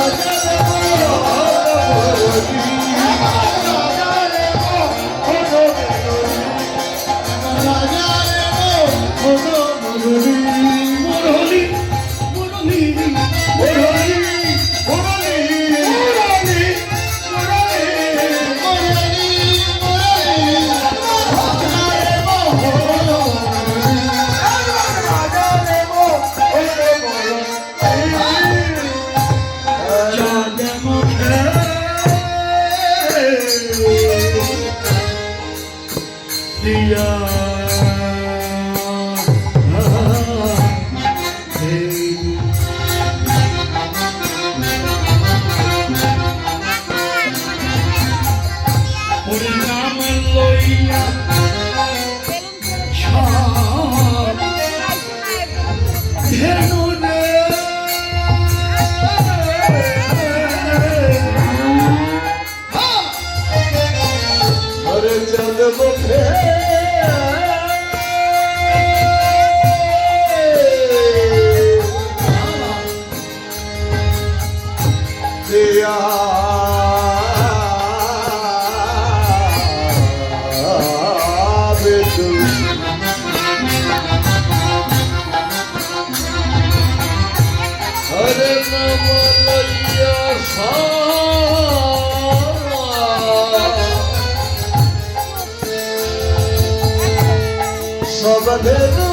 নাম Sadeh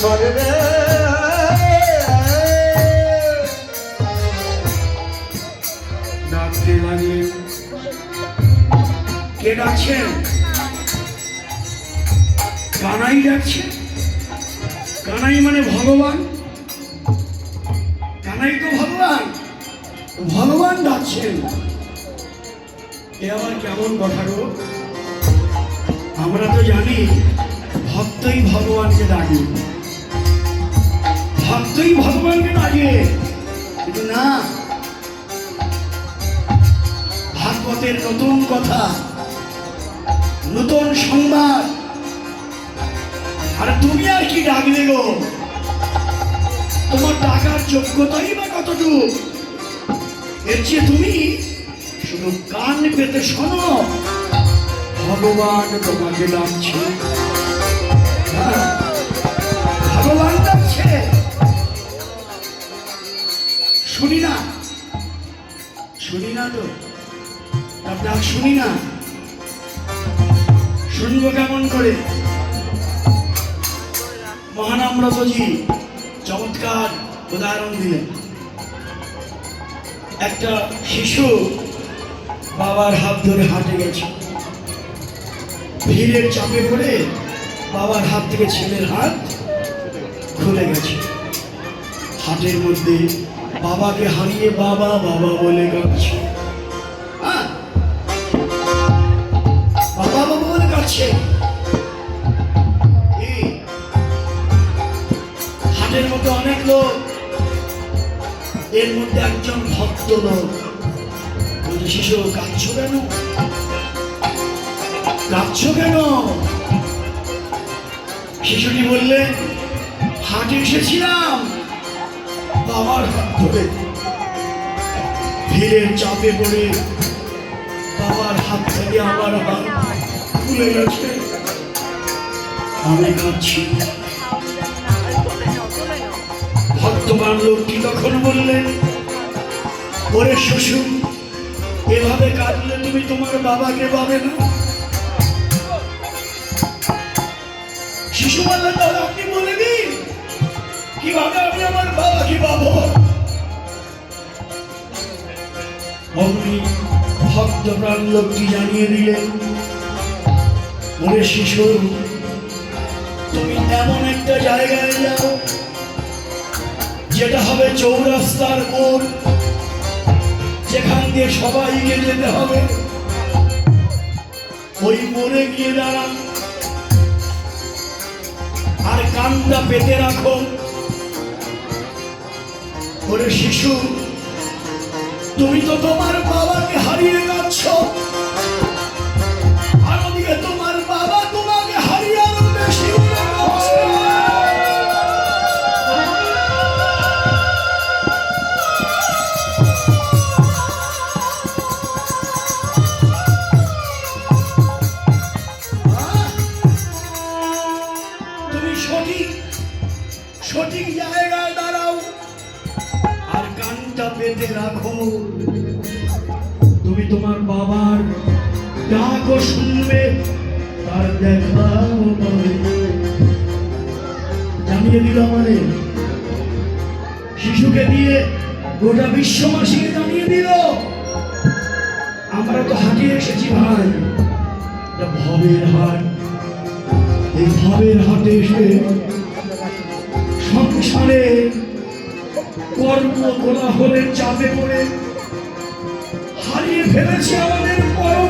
স্বরে ডাকতে লাগলেন কে ডাকছেন কানাই ডাকছে? কানাই মানে ভগবান? কানাই তো ভগবান। ভগবান ডাকছেন। এ আবার কেমন কথা আমরা তো জানি, ভক্তই ভগবানকে ডাকে। ভক্তই ভগবানকে ডাকে কিন্তু না ভাগবতের নতুন কথা নতুন সংবাদ। আর তুমি আর কি ডাকলে গো? তোমার ডাকার যোগ্যতাই বা কতটুকু? এর চেয়ে তুমি শুধু কান পেতে শোনো। ভগবান তোমাকে ডাকছে। হ্যাঁ, ভগবান ডাকছে। শুনি না। শুনি না তো। তার ডাক শুনি না। শুনব কেমন করে? মহানাম্রতজি চমৎকার উদাহরণ দিলেন। একটা শিশু বাবার হাত ধরে হাঁটে গেছে। ভিড়ের চাপে পড়ে বাবার হাত থেকে ছেলের হাত খুলে গেছে। হাটের মধ্যে বাবাকে হারিয়ে বাবা বাবা বলে কাঁদছে। হ্যাঁ? বাবা বাবা বলে কাঁদছে। হাটের মধ্যে অনেক লোক, এর মধ্যে একজন ভক্ত লোক বলছে, শিশু, কাঁদছ কেন? কাঁদছ কেন? শিশুটি বললেন হাটে এসেছিলাম। বাবার হাত ধরে। ভিড়ের চাপে পড়ে বাবার হাত থেকে আমার হাত খুলে গেছে। আমি কাঁদছি। ভক্তবান লোকটি তখন বললেন, ওরে শ্বশুর, এভাবে কাঁদলে তুমি তোমার বাবাকে পাবে না? শিশু বললেন তাহলে আপনি বলে দিন। কীভাবে আমি আমার বাবাকে পাবো? অগ্নি ভক্ত প্রাণ লোকটি জানিয়ে দিলেন ওরে শিশু, তুমি এমন একটা জায়গায় যাও, যেটা হবে চৌরাস্তার মোড়, যেখান দিয়ে সবাইকে যেতে হবে। ওই মোড়ে গিয়ে দাঁড়ান, আর কানটা পেতে রাখো ওরে শিশু তুমি তো তোমার বাবাকে হারিয়ে যাচ্ছ। শুনবে আর দেখাও পাবে জানিয়ে দিল আমাদের। শিশুকে দিয়ে গোটা বিশ্ববাসীকে জানিয়ে দিল, আমরা তো হাটিয়ে এসেছি ভাই। ভবের হাট। এই ভবের হাটে এসে সংসারে কর্ম কোলাহলের চাপে পড়ে হারিয়ে ফেলেছে আমাদের পরম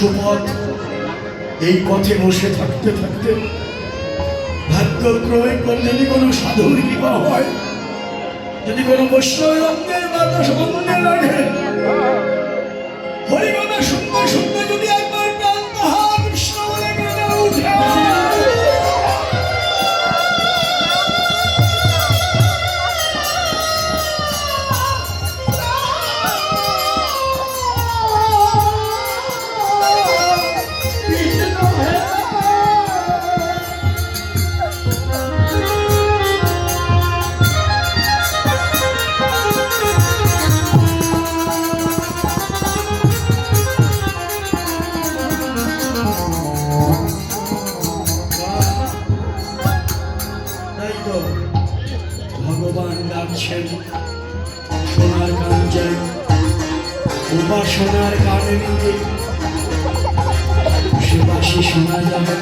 সুপথ। এই পথে বসে থাকতে থাকতে ভাগ্যক্রমে করে যদি কোনো সাধুর কৃপা হয়, যদি কোনো বৈষ্ণব অঙ্গের বাতাস অঙ্গে লাগে বাসি শোনা যাবে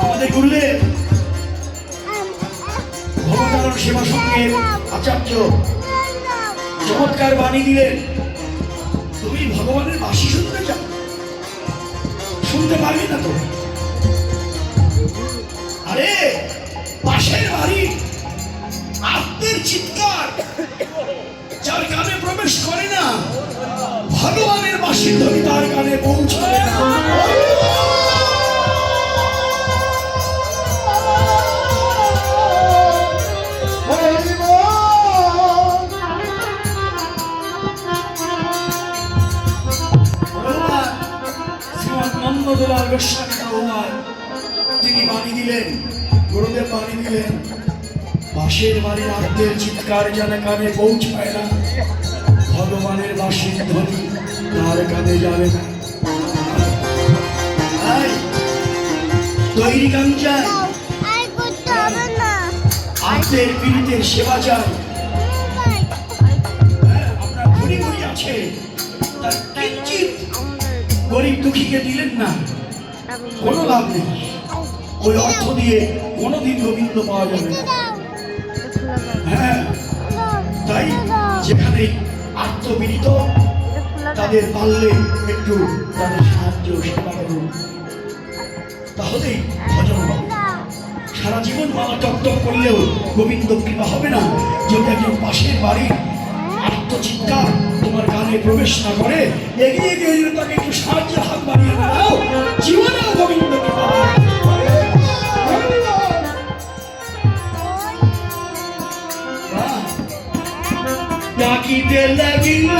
আমাদের ভবতারণ সেবা সঙ্গের আচার্য, চমৎকার বাণী দিলেন। তুমি ভগবানের বাসি শুনতে চাও? শুনতে পারবে না তো? আরে, পাশের বাড়ি চিৎকার। যার কানে প্রবেশ করে না, ভগবানের বাসির ধ্বনি তার কানে পৌঁছায় না। তিনি বাণী দিলেন, গুরুদেব বাণী দিলেন পাশের বাড়ির আত্মের চিৎকার যেন কানে পৌঁছায় না। ভগবানের বাসির ধ্বনি তার কানে যাবে না। তৈরি গান চাই আত্মের পীড়িতের সেবা চাই। হ্যাঁ, আপনার ঘুরি ঘুরি আছে। তার কিঞ্চিত গরিব দুঃখীকে দিলেন না। কোনো লাভ নেই। ওই অর্থ দিয়ে কোনোদিন গোবিন্দ পাওয়া যাবে না। তাই যেখানে আত্মবিনীত, তাদের পারলে একটু তাদের সাহায্য সেবা করুন। তাহলেই ভজন সারা জীবন মালা টকটক করলেও গোবিন্দ কৃপা হবে না। যদি একজন পাশের বাড়ি আত্মচিৎকার তোমার গানে প্রবেশ না করে, এগিয়ে গিয়ে তাকে একটু সাহায্যের হাত বাড়িয়ে দাও, জীবনেও গোবিন্দ কৃপা ডাকিতে লাগিল।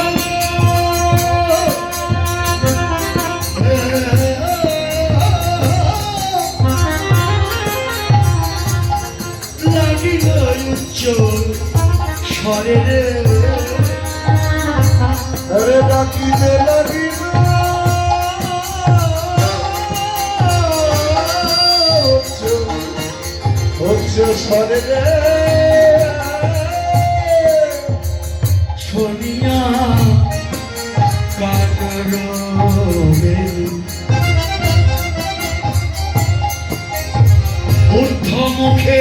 লাগিল উচ্চ স্বরে রে ডাকিতে লাগিল। হচ্ছ সরে রে মুখে